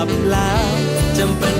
ลับแล้วจำเป็น